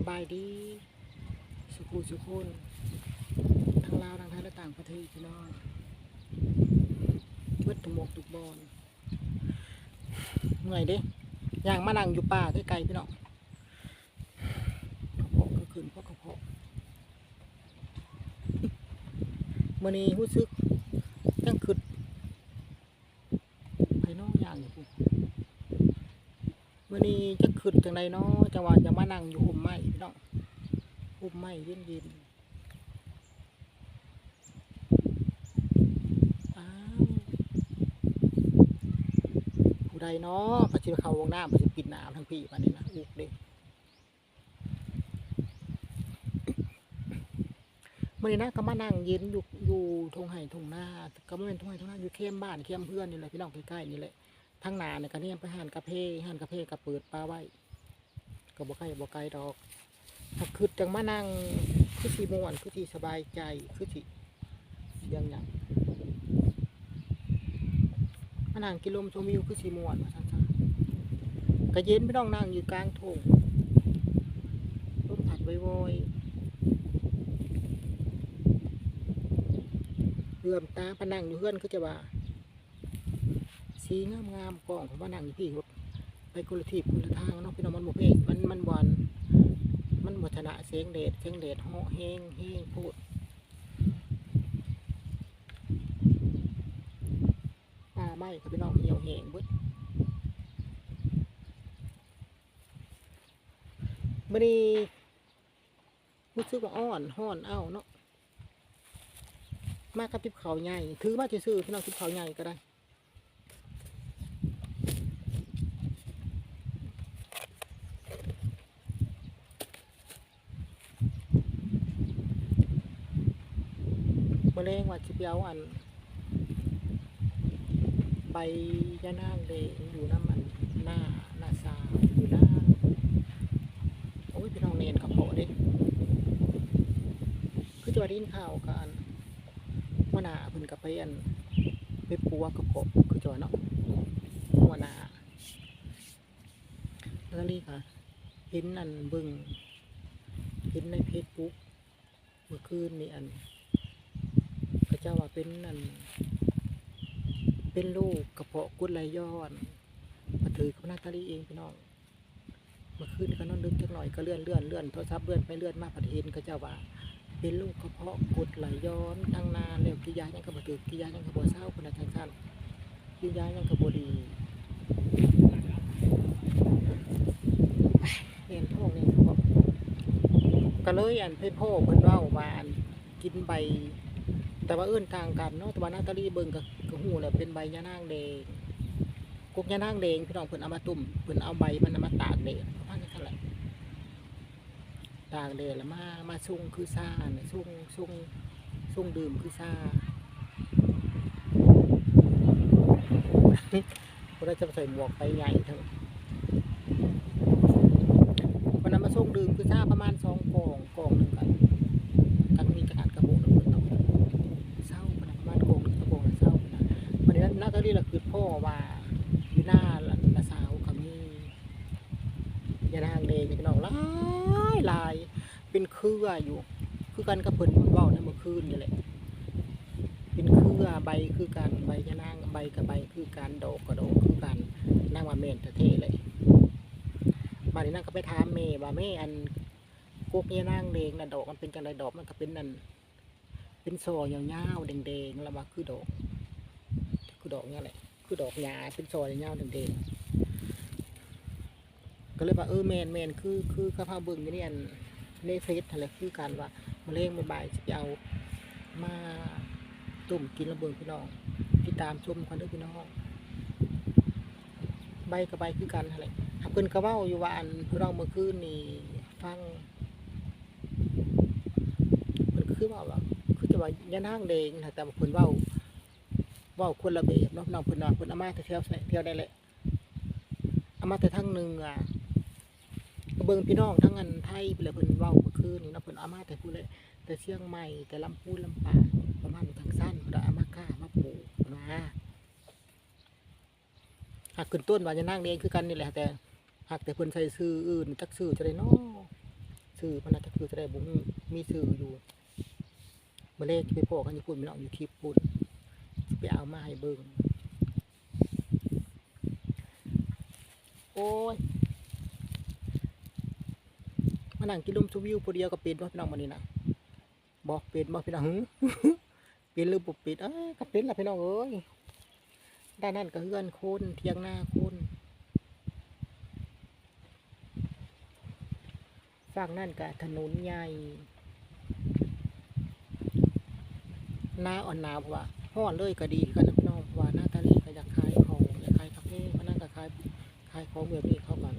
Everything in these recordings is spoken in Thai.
สบายดี สุขุสุขุนทั้งลาวทั้งไทยและต่างประเทศพี่น้องเบิดตุกมกตุกบอลเมื่อยเด้ย่างมานั่งอยู่ป่าใกล้ๆพี่น้องกระเพาะก็ขึ้นเพราะกระเพาะมื่อนี้รู้สึกจังขึ้นไปน้องอย่างอยู่ พุ่นมื่อนี้จะขึ้นจังไดเนาะจังหวะจะมานั่งอยู่ห่มไม้พี่น้องห่มไม้เย็นเย็นๆอ้าวผู้ใดเนาะปัจจุบันเขาวงหน้ำปัจจุบันปิดน้ำทั้งพี่มาเนี่ยนะอุกเด้มื่อนี้นะก็มานั่งเย็นอยู่อยู่ทงไห่ทงหน้าก็ไม่เป็นทงไห่ทงหน้าอยู่เข้มบ้านเข้มเพื่อนนี่แหละพี่น้องใกล้ๆนี่แหละ ทั้งนาเนี่ยก็เนี่ยไปหันกาเพหันกาเพก็เปิดปลาไว้ก็บ่ไกลบ่ไกลดอก ถ้าคือจังมานั่งคือสิม่วนคือสิสบายใจคือสิเสียงหยังมานั่งกินลมชมวิวคือสิม่วนว่าซั่นซะก็เย็นไม่ต้องนั่งอยู่กลางทุ่งลมพัดโวยๆเลื่อมตาพนังอยู่เฮือนคือจะว่า สีงามงามๆกล่องผมว่านั่งอยู่พี่รถไปคนลทีคนลทางเนาะพี่น้องมันบ่เพมันมันบอนมันบ่ชนะเสียงเดชเสียงเดชเหาะแห้งแห้งพูดป่าไม้พี่น้องเหี่ยวแห้งเบิดมื้อนี้รู้สึกว่าอ่อนห้อนเอ้าเนาะมากับทิพเขาใหญ่ถือมาจะซื่อพี่น้องทิพเขาใหญ่ก็ได้ มะเร็งว่าสิเปียวอันใบยะนางเลยอยู่น้ำมันหน้าหน้าซาวอยู่หน้าโอ้ยพี่น้องเนนกระเพาะเด้คือจะว่าได้ยินข่าวกันว่านาเพิ่นกับไปอันไปปัวกระเพาะคือจะว่าเนาะหัวหนาแล้วนี่ค่ะเห็นอันบิ่งเห็นในเฟซบุ๊กเมื่อคืนนี่อัน เจ้าว่าเป็นนั่นเป็นลูกกระเพาะกุดไหลย้อนมาถือเขาหน้าตาลีเองพี่น้องมื่อคืนก็นอนดึกจักหน่อยก็เลื่อนเลื่อนเลื่อนโทรศัพท์เลื่อนไปเลื่อนมาผัดเห็นก็เจ้าว่า เป็นลูกกระเพาะกุดไหลย้อนตั้งนานแล้วกิยายังกระบถือกิยายังกระบเศร้าคนละทางสั้นกิยายังกระบดีเห็นท้องนี่เขาบอกก็เลยอันเพ่พ่อเพิ่นเว้าว่านกินใบ แต่ว่าเอื้นต่างกันเนาะแต่ว่านาตาลีเบิ่งก็ก็หูแหละเป็นใบยะนางแดงกุกยะนางแดงพี่น้องเพิ่นเอามาตุ่มเพิ่นเอาใบมันเอามาตากแดดประมาณนั้นแหละตากแดดแล้วมามาซุ่งคือซ่าเนี่ยซุ่งซุ่งซุ่งดื่มคือซ่าเราจะใส่หมวกไปใหญ่เถอะวันนั้นมาซุ่งดื่มคือซ่าประมาณสองกล่องกล่องหนึ่งกันทั้งมีกระดาษกระบุก วันนี้นาตาลีเราคือพ่อว่าอยู่หน้าละสาวกับมียานางเลยพี่น้องหลายหลายเป็นเครืออยู่ คือกันกับเพิ่นเว้าในเมื่อคืนนี่แหละเป็นเครือใบคือกันใบยานางใบกับใบคือกันดอกกับดอกคือกันนางว่าแม่นเท่เลยบัดนี้นางก็ไปถามแม่ว่าแม่อันกกยานางเลงน่ะดอกมันเป็นจังไดดอกมันก็เป็นนั่นเป็นซอยยาวๆแดงๆแล้วว่าคือดอก คือดอกเนี่ยแหละคือดอกหญ้าเป็นซอยยาวๆแดงๆก็เลยว่าเออแมนแมนคือคือกระเพาเบิ่งอยู่นี่อันในเฟซอะไรคือการว่ามะเร็งใบายๆจะเอามาตุ้มกินแล้วเบิ่งพี่น้องติดตามชมกันด้วยพี่น้องใบกับใบคือกันอะไรเพิ่นก็เว้าอยู่ว่าอันพี่น้องเมื่อคืนนี่ฟังเพิ่นคือเว่าว่าคือจะว่ายานางแดงแต่ว่าเพิ่นเว้า ว้าคนละแบบเนาะน้องเพิ่นว่าเพิ่นเอามาแต่เที่ยวเที่ยวได้แหละเอามาแต่ทั้งหนึงอะเบิ่งพี่น้องทั้งอันไทยไปเลยเพิ่นเว้าเมื่อคืนนี่นะเพิ่นเอามาแต่ผู้เลย แต่เชียงใหม่แต่ลำพูนลำปางประมาณทางสั้นเพิ่นเอามาค่ามาปลูกนะหากขึ้นต้นว่ายานางแดงคือกันนี่แหละแต่หากแต่เพิ่นใส่ชื่ออื่นจักชื่อจะได้นาะสื่อพนักคือจะได้บุ้งมีสื่ออยู่เมื่อเลขไปพอกันญี่ปุ่นไม่เอาอยู่คลิปปุ่น ไปเอามาให้เบิ่งโอ้ยมานั่งกินลมชมวิวผู้เดียวก็เป็นว่าพี่น้องมันนี่นะบอกเป็นบอกพี่น้องเป็นหรือบ่เป็นเอ้ยก็เป็นละพี่น้องเอ้ยด้านนั้นก็เฮือนคนเทียงหน้าคนฝั่งนั่นก็ถนนใหญ่หน้าอ่อนหนาวเพราะว่า ห้อนเลยก็ดีกันนะพี่น้องว่าหน้าตาลีก็อยากขายของอยากขายคาเฟ่เพรานั่นก็ขายขายของแบบนี้เข้ากัน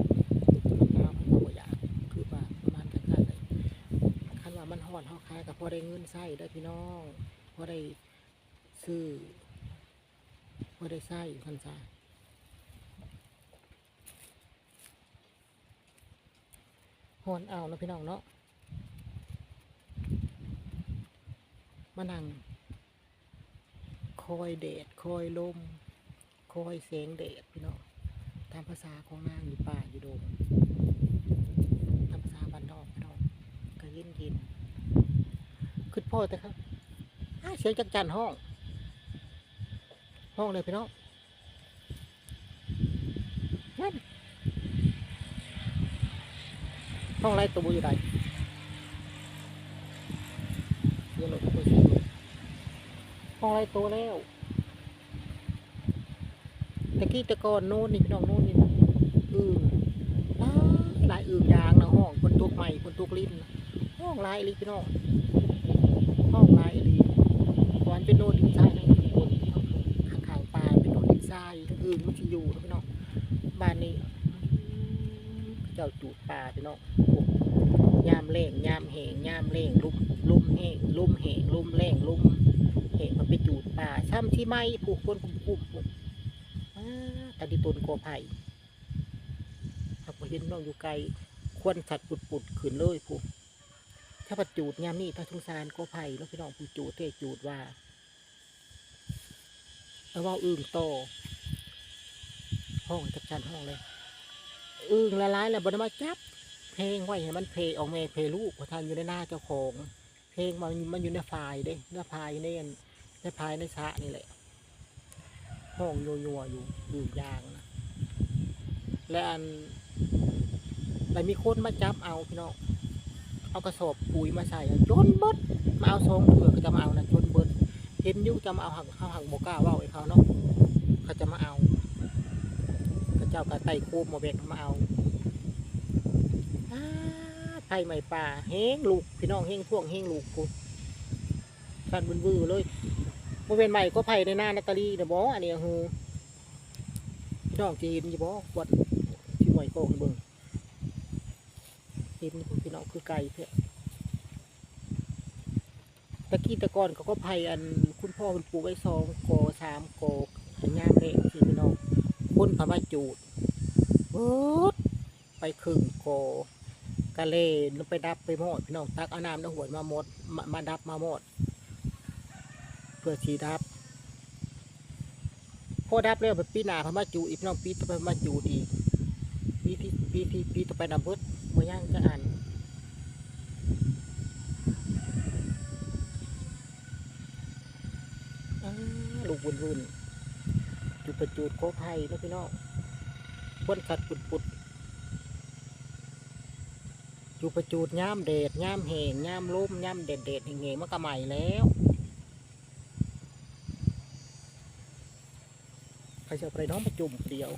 หนาวเขาก็อยากคือว่าประมาณกันกันเลยคันว่ามันห้อนเขาขายก็พอได้เงินใช้ได้พี่น้องพอได้ซื้อพอได้ใช้คันซาห้อนเอานะพี่น้องเนาะมานั่ง คอยแดดคอยลมคอยแสงแดดพี่น้องตามภาษาของนางอยู่ป่าอยู่โดมตามภาษาบ้านนอกพี่น้องก็เย็นเย็นๆขึ้นพ่อแต่ครับเสียงจักจันห้อง ห้องเลยพี่น้องนั่นห้องไรตัวอยู่ใดเดี๋ยวเราไป ดูห้องไรตัวแล้วตะกี้ตะกอนโน่นนี่พี่น้องโน่นนี่นะอึ่งหลายหลายอึ่งยางนะห้องคนตุกใหม่คนตุกลิ้นห้องลายอีหลีพี่น้องห้องลายอีหลีวันเป็นโน่นดินทรายนะคนข้างข้างป่าเป็นโน่นดินทรายอึ่งมันจะอยู่นะพี่น้องบ้านนี้ เจ้าจูดป่าพี่น้องโอ้ ยามแรงยามแหงยามแรงลุ่มลุ่มแหงลุ่มแหงลุ่มแรงลุ่มเหตุมันไปจูดป่าช่ำที่ไม้ผูกคนกลุ่มกลุ่มตาดิตนโกไผ่ถ้าพอเห็นน้องอยู่ไกลควรสัตว์ปุดปุดๆขืนเลยผูกถ้าปัดจูดยามนี่ถ้าสงสารโกไผ่แล้วพี่น้องผู้จูดเทจูดว่าเอาว่าอึ่งโตห้องจับชันห้องเลยอึ่งละลายแล้วบนมาจับ เพลงไว้ให้มันเพลงออกเมเพลลูกพอทานอยู่ในหน้าเจ้าของ เพลงมันมันอยู่ในไฟล์เด้ในไฟล์ในอันในไฟล์ในสะนี่แหละห้องโยโย่อยู่อยู่ยางนะและอันแล้วมีคนมาจับเอาพี่น้องเอากระสอบปุ๋ยมาใส่จนเบิดมาเอาซองเถื่อก็จะมาเอานะจนเบิดเห็นยุ่จะมาเอาหักเขาหักโมก้าว่าไอ้เขาเนาะเขาจะมาเอาพระเจ้ากระไต่โคมมาแบกมาเอา ไทยใหม่ป่าเฮงลูกพี่น้องเฮงท่วงเฮงลูกกูสั่นบึนวือเลยบ่เป็นใหม่ก็ไผ่ในหน้านาตาลีนะบออันนี้ฮือพี่น้องจะเห็นอยู่บ่กวดที่หวยโกงเบิ่งเห็นพี่น้องคือไก่เพื่อตะกี้ตะกอนเขาก็ไผ่อันคุณพ่อคุณปู่ไว้สองกอสามกอยามเละสิพี่น้องคนพามาจูดเบิดไปครึ่งกอ กะเลนไปดับไปหมดพี่น้องตักเอาน้ำน้ำหวยมาหมดมามาดับมาหมด เพื่อชีดับพอดับแล้วแบบปีหน้าพมาจูอีกพี่น้องปีต่อไปมาจูอีปีที่ปีที่ปีต่อไปนำเบิดมาย่างจะอ่านลูกบุญรุนจุดประจูดโคไทยนะพี่น้องคนขัดปุดปุด จุดประจูดย่ามเดดย่ามแหงย่ามลุ่มย่ามเด็ดเด็ดเหงๆมันก็ใหม่แล้วใครจะเอาไปน้องมาจุ่มเดียว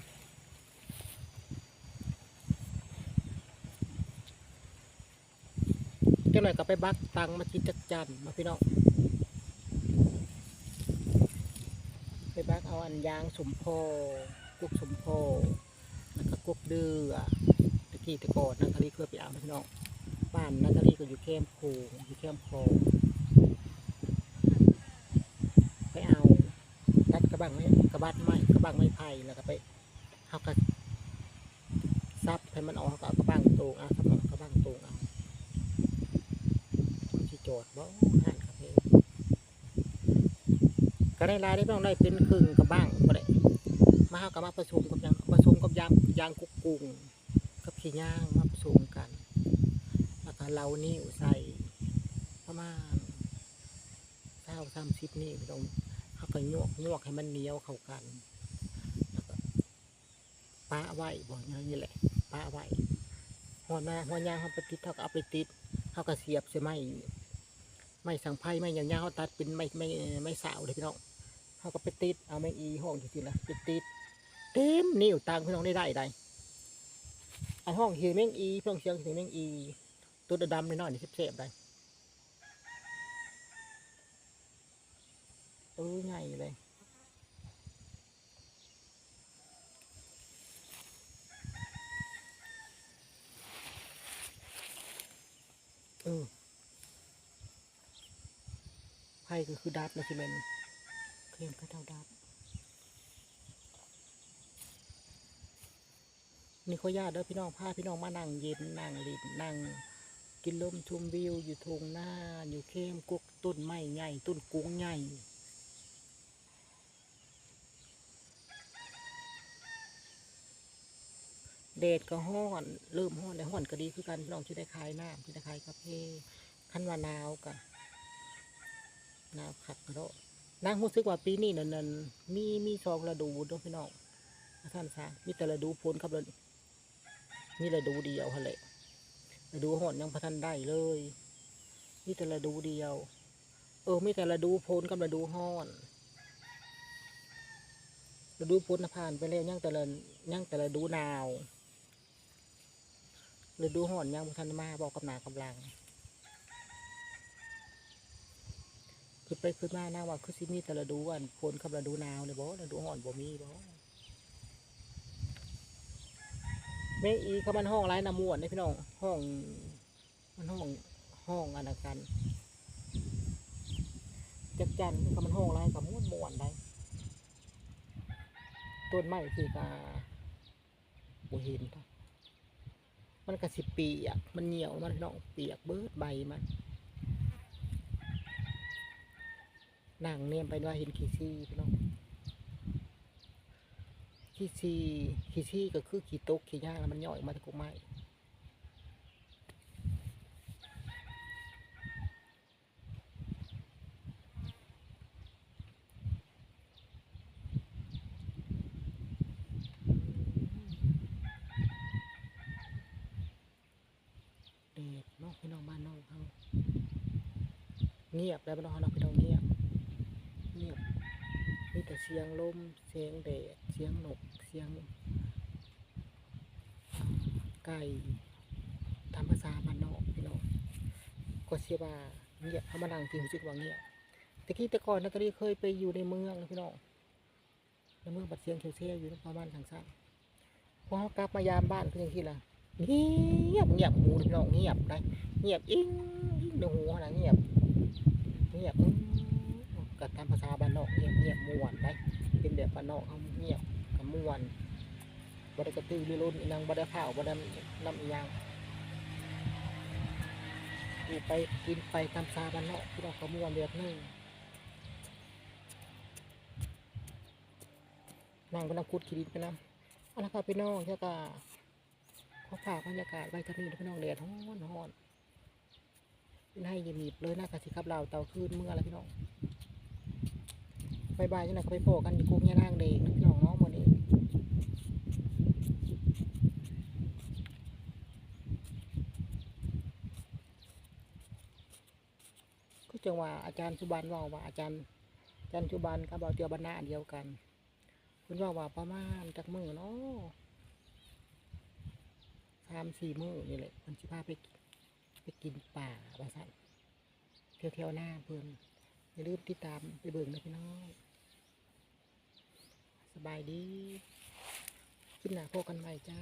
เจ้าหน่อยก็ไปบักตังมากินจักจันมาพี่น้องไปบักเอาอันยางสมโพกุกสมโพแล้วก็กุกเดือ ตะกี้ตะกอนนักคลีเพื่อไปเอานะพี่น้องบ้านนักคลีก็อยู่แคมป์โพอยู่แคมป์โพไปเอาตัดกระบังไม้กระบัดไม้กระบังไม้ไผ่แล้วก็ไปเอากระซับให้มันออกก็เอากระบังตรงเอาสมองกระบังตรงเอาที่โจทย์บ่หันครับเองก็ได้รายได้ต้องได้เป็นครึ่งกระบังก็ได้มาเอากับมาผสมกับยางผสมกับยางยางกุกกุง ขี้ย่างมาผสมกัน แล้วก็เรานิ้วใส่ประมาณเก้าสามสิบนิ้วพี่น้องเขาก็ยวกยวกให้มันเหนียวเข้ากันแล้วก็ปะไว้บ่อย่างนี้แหละปะไว้หัวหน้าหัวยางเขาไปติดเขาก็เอาไปติดเขาก็เสียบใช่ไหมไม่สังไพ่ไม่อย่างยางเขาตัดเป็นไม่ไม่ไม่สาวเลยพี่น้องเขาก็ไปติดเอาไม่อีห้องจริงๆนะไปติดเต็มนิ้วตังพี่น้องได้ได้ได้ ไอห้องเฮียแมงอีพี่น้องเชียงเฮียแมงอี ตัวดำๆน้อยๆนี่เสียบๆได้เออใหญ่เลยเออไพ่ก็คือดับนะที่มันเคลมก็เท่าดับ นี่เขาญาติเด้อพี่น้องพาพี่น้องมานั่งเย็นนั่งลินนั่ง กินลมชมวิวอยู่ทงหน้า อยู่เข้มกุกต้นไม้ใหญ่ต้นกุ้งใหญ่เดดก็ห้อนเริ่มห้อนแต่ห้อนก็ดีคือกันพี่น้องที่ได้คลายน้ำที่ได้คลายกาแฟขั้นว่าหนาวกันหนาวขัดกระโดดนางรู้สึกว่าปีนี้นั่นนั่นมีมีสองฤดูด้วยพี่น้องท่านซะมีแต่ฤดูฝนครับเล ยมีฤดูเดียวฮะแหละฤดูหอนยังพะทันได้เลยมีแต่ฤดูเดียว เออไมีแต่ฤดูพนกับฤดูหอนฤดูพ้นน่ะผ่านไปแล้วยังแต่ละยังแต่ฤดูนาวฤดูหอนยังพะทันมาบอกกับหนากำลังคือไปคือมาหนะว่าคือสิมีแต่ฤดูอันพนกับฤดูนาวเลยบ่ฤดูหอนบ่มีบ่ แม่อีเขามันห้องไรน้ำมวนนี่พี่น้องห้องมันห้องห้องอันนั้นกันจักจันก็มันห้องไรกับม้วนม้วนได้ต้นไม้คือกาบ่เห็นค่ะมันกระสิเปียก มันเหนียวมันพี่น้องเปียกเบิดใบมันนั่งเนียมไปว่าเห็นขี้ซี่พี่น้อง ขี้ซีขี้ซีก็คือขี้ตกขี้ย่างแล้วมันย่อยมาจากกกไม้เด็กนาะพี่น้องบ้านนอกเขาเงียบแล้วบ้านนอกเขาเนพี่น้องเงียบเงียบมีแต่เสียงลมเสียงแดดเสียงนก สียง ไก่ตามภาษาบ้านนอกพี่น้องก็เสียว่าเงียบเขามานั่งที่หูสึกว่าเงียบตะกี้แต่ก่อนนะตอนนี้เคยไปอยู่ในเมืองนะพี่น้องในเมืองบัดเสียงเชียวๆอยู่ประมาณทางซ้ายพอเขากลับมายามบ้านคืออย่างที่ละเงียบเงียบหูพี่น้องเงียบได้เงียบอิงอิงในหูนาดเงียบเงียบกับตามภาษาบ้านนอกเงียบเงียบมวนได้เป็นแบบบ้านนอกเอาเงียบ ม่วนบ่ได้กระตือรือร้นอีนางบ่ได้ข้าวบ่ได้น้ำอียังอยู่ไปกินไปตามภาบ้านนอกพี่น้องก็ม่วนแบบนึงนั่งไปนั่งคุดขีดินไปนั่งเอาละครับพี่น้องเจ้าก็ขอฝากบรรยากาศไว้กันนี้พี่น้องแดดฮ้อนฮ้อนให้ยีบๆเลยนะกะสิครับเราเตาคืนเมื่อแล้วพี่น้องบายบายจังไหนก็ไปโผล่กันอยู่กรุงยานางเด็กพี่น้องเนาะวันนี้ก็ จังว่าอาจารย์สุบันว่าว่าอาจารย์อาจารย์สุบันกับเบาเตียวบรรณาอันเดียวกันคุณว่าว่าประมาณจากมือเนาะสามสี่มือนี่แหละมันสิพาไปไปกินป่าว่าสั่นเที่ยวเที่ยวหน้าเพิ่นอย่าลืมติดตามไปเบิ่งนะพี่น้องสบายดีคลิปหน้าพบกันใหม่จ้า